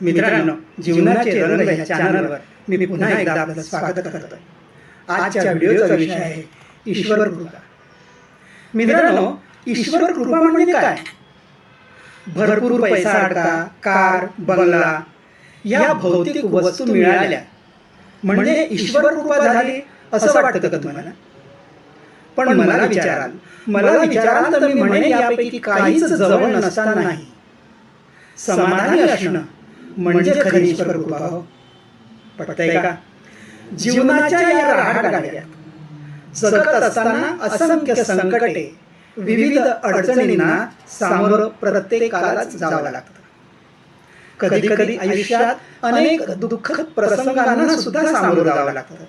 मित्रांनो जीवनाचे रंग या चॅनलवर मी पुन्हा एकदा आपलं स्वागत करतो आजच्या व्हिडिओचा विषय आहे ईश्वर कृपा. मित्रांनो ईश्वर कृपा म्हणजे काय? भरपूर पैसा अडका कार बंगला या भौतिक वस्तू मिळाल्या. म्हणजे ईश्वर कृपा झाली असं वाटतं का तुम्हाला? पण मला विचाराल मला विचाराल तर मी म्हणेन यापैकी काहीच जवळ नसताना नाही. समाधानी असणं म्हणजे खरी ईश्वर कृपा हो. पटतंय का? जीवनाच्या या राहगाड्यात सतत असताना असंख्य संकटे विविध अडचणींना सामोरं प्रत्येकालाच जावं लागतं. कधी कधी आयुष्यात अनेक दुःखद प्रसंगांना सुद्धा सामोरं जावं लागतं.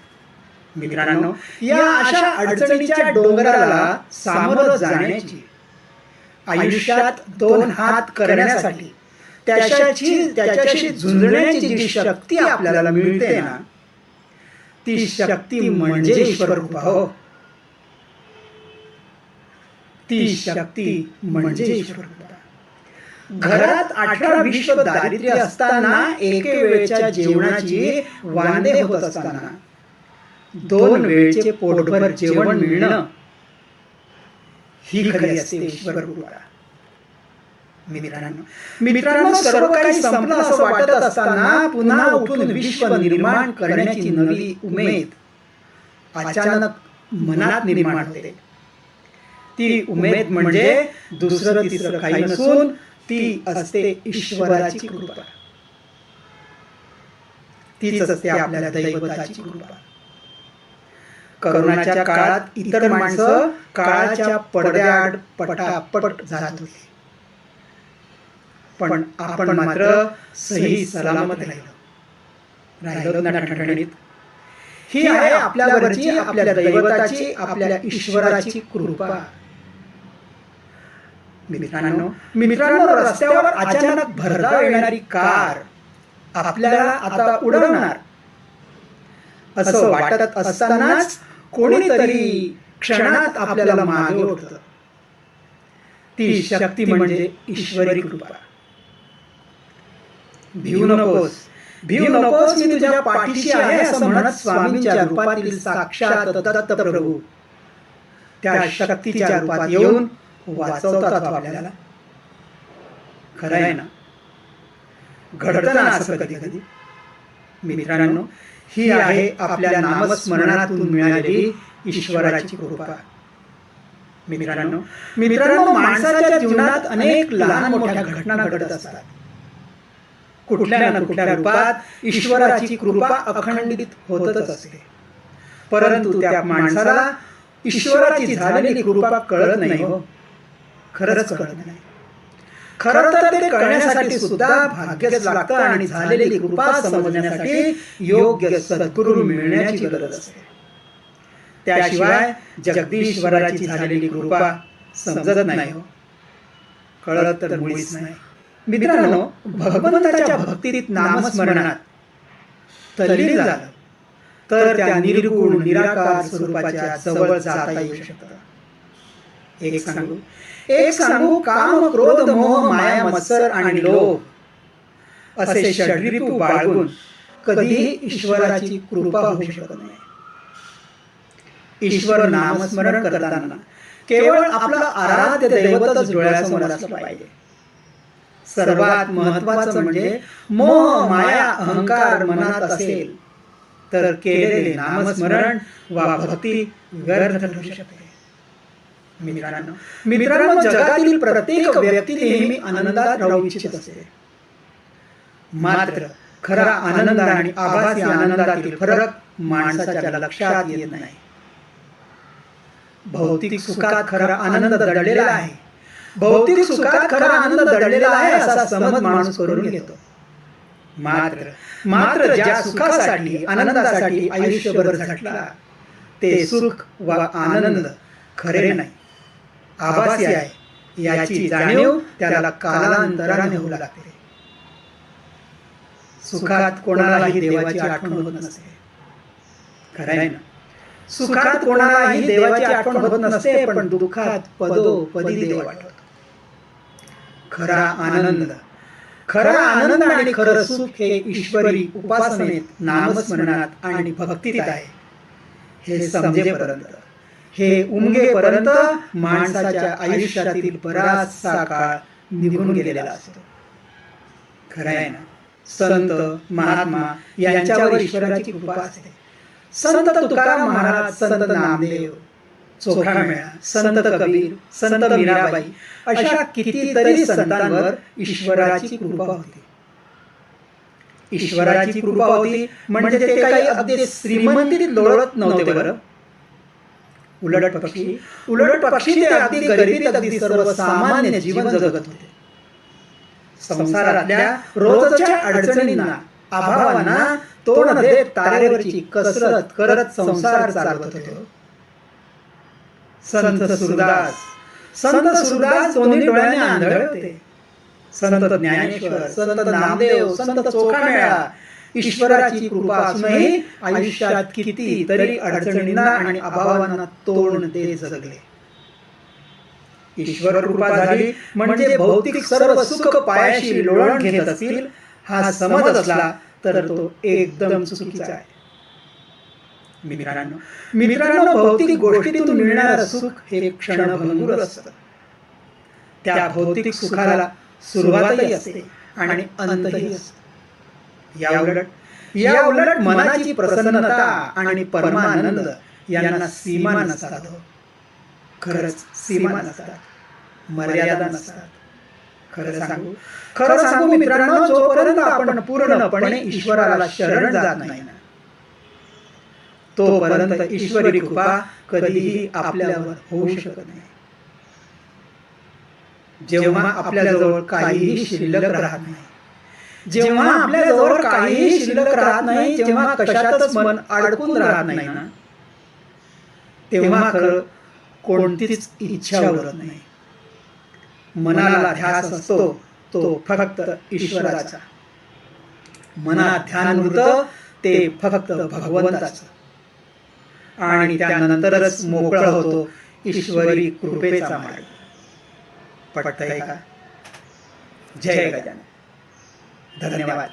मित्रांनो या अशा अडचणीच्या डोंगराला सामोरं जाण्याची आयुष्यात दोन हात करण्यासाठी त्याच्याची त्याच्याशी झुंजण्याची जी शक्ती आपल्याला मिळते ना ती शक्ती म्हणजे ईश्वर हो. ती शक्ती म्हणजे घरात अठरा विश्व दारिद्र्य असताना एके वेळच्या जेवणाची वांदे होत असताना. दोन वेळचे पोटभर जेवण मिळणं ही खरी असते ईश्वर कृपा. मित्रांनो मित्रांनो सर्व काही संपलं असं वाटत असताना पुन्हा उठून विश्व निर्माण करण्याची नवी उमेद अचानक मनात निर्माण होते. ती उमेद म्हणजे दुसरं तिसरं काही नसून ती असते ईश्वराची कृपा. तीच असते आपल्या दैवताची कृपा. करोनाच्या काळात इतर माणसं काळाच्या पडद्याआड पटापट जात होती. पण आपण मात्र सही सलामत राहिलो. राहिलो ना ठणठणीत ही आहे आपल्यावरची आपल्या दैवताची आपल्या ईश्वराची कृपा. मित्रांनो मित्रांनो रस्त्यावर अचानक भरधाव येणारी कार आपल्याला आता उडवणार. असं वाटत असतानाच कोणीतरी क्षणात आपल्याला मागे ओढतं. ती शक्ती म्हणजे ईश्वरी कृपा. भिऊ नकोस. भिऊ नकोस मी तुझ्या पाठीशी आहे असं म्हणत स्वामींच्या रूपातील साक्षात दत्त प्रभू त्या शक्तीच्या रूपात येऊन वाचवतात आपल्याला. खरं आहे ना? घडतं ना असं कधी कधी? मित्रांनो ही आहे आपल्या नामस्मरणातून मिळालेली ईश्वराची कृपा. मित्रांनो मित्रांनो माणसाच्या जीवनात अनेक लहान मोठ्या घटना घडत असतात. कुठल्या ना कुठल्या रूपात ईश्वराची कृपा अखंडित होतच असते. परंतु त्या माणसाला ईश्वराची झालेली कृपा कळत नाही हो. खरंच कळत नाही. खरं तर ते कळण्यासाठी सुद्धा भाग्यच लागतं आणि झालेली कृपा समजण्यासाठी योग्य सद्गुरू मिळण्याची गरज असते. त्याशिवाय जगदीश्वराची झालेली कृपा समजत नाही हो. कळत तर मुळीच नाही. मित्रांनो भगवंताच्या भक्तीत नामस्मरणात तल्लीन झालं तर त्या निर्गुण निराकार स्वरूपाच्या जवळ जाता येऊ शकतं. एक सांगू? एक सांगू काम क्रोध मोह माया मत्सर आणि लोभ असे षड्रिपू बाळगून कधीही ईश्वराची कृपा होऊ शकत नाही. ईश्वर नामस्मरण करताना केवळ आपलं आराध्य दैवतच डोळ्यासमोर असलं पाहिजे. सर्वात महत्वाचं म्हणजे मोह माया अहंकार मनात असेल तर केलेले नामस्मरण वा भक्ती व्यर्थ ठरू शकते. मित्रांनो मित्रांनो जगातील प्रत्येक व्यक्ती नेहमी आनंदात राहू इच्छित असते. मात्र खरा आनंद आणि आभासी आनंदातील फरक माणसाच्या लक्षात येत नाही. भौतिक सुखात खरा आनंद दडलेला आहे. भौतिक सुखात खरा आनंद दडलेला आहे असा समज माणूस करून घेतो. मात्र मात्र ज्या सुखासाठी आनंदासाठी आयुष्यभर झटला ते सुख वा आनंद खरे नाही. आभासी आहे. याची जाणीव त्याला कालांतराने होऊ लागते. सुखात कोणालाही देवाची आठवण होत नसते. खरं आहे ना? सुखात कोणालाही देवाची आठवण होत नसते पण दुःखात पदो पदी देव आठवतो. खरा आनंद. खरा आनंद आणि खरं सुख हे ईश्वरी उपासनेत नामस्मरणात आणि भक्तीत आहे. हे समजेपर्यंत. हे उमगेपर्यंत माणसाच्या आयुष्यातील बराचसा काळ निघून गेलेला असतो. खरं आहे ना? संत महात्मा यांच्यावर ईश्वराची कृपा असते. संत तुकाराम महाराज संत नामदेव चोखामेळा संत कबीर संत मीराबाई अशा कितीतरी संतांवर ईश्वराची कृपा होती. ईश्वराची कृपा होती म्हणजे ते काही अगदी श्रीमंतीत लोळत नव्हते बरं. उलट पक्षी. उलट पक्षी ते अगदी गरिबीत अगदी सर्वसामान्य जीवन जगत होते. संसारातल्या रोजच्या अडचणींना अभावांना तोंड देत तारेवरची कसरत करत संसार चालवत होते. संत सुरदास. संत सुरदास दोन्ही डोळ्याने आंधळे होते. संत ज्ञानेश्वर संत नामदेव संत चोखामेळा ईश्वराची कृपा असूनही आयुष्यात किती तरी अडचणींना आणि अभावांना तोंड ते जगले. ईश्वर कृपा झाली म्हणजे भौतिक सर्व सुख पायाशी लोळण घेत असतील हा समज असला तर तो एकदम चुकीचा आहे. मित्रांनो मित्रांनो भौतिक गोष्टीतून मिळणारं सुख हे क्षणभंगूर असतं. त्या भौतिक सुखाला सुरुवातही असते आणि अंतही असतो. या उलट या उलट मनाची प्रसन्नता आणि परमानंद यांना सीमा नसतात हो. खरंच सीमा नसतात. मर्यादा नसतात. खरं सांगू? खरं सांगू मित्रांनो जोपर्यंत आपण पूर्णपणे ईश्वराला शरण जात नाही ना तोपर्यंत ईश्वरी कृपा कधीही आपल्यावर होऊ शकत नाही. जेव्हा आपल्याजवळ काहीही शिल्लक राहत नाही जेव्हा आपल्याजवळ काहीही शिल्लक राहत नाही जेव्हा कशातच मन अडकून राहत नाही ना. तेव्हा खरं कोणतीच इच्छा उरत नाही. मनाला ध्यास असतो तो फक्त ईश्वराचा. मनात ध्यान उरतं ते फक्त भगवंताचं. आणि त्यानंतरच मोकळा होतो ईश्वरी कृपेचा मार्ग. पटतंय का? जय गजानन. धन्यवाद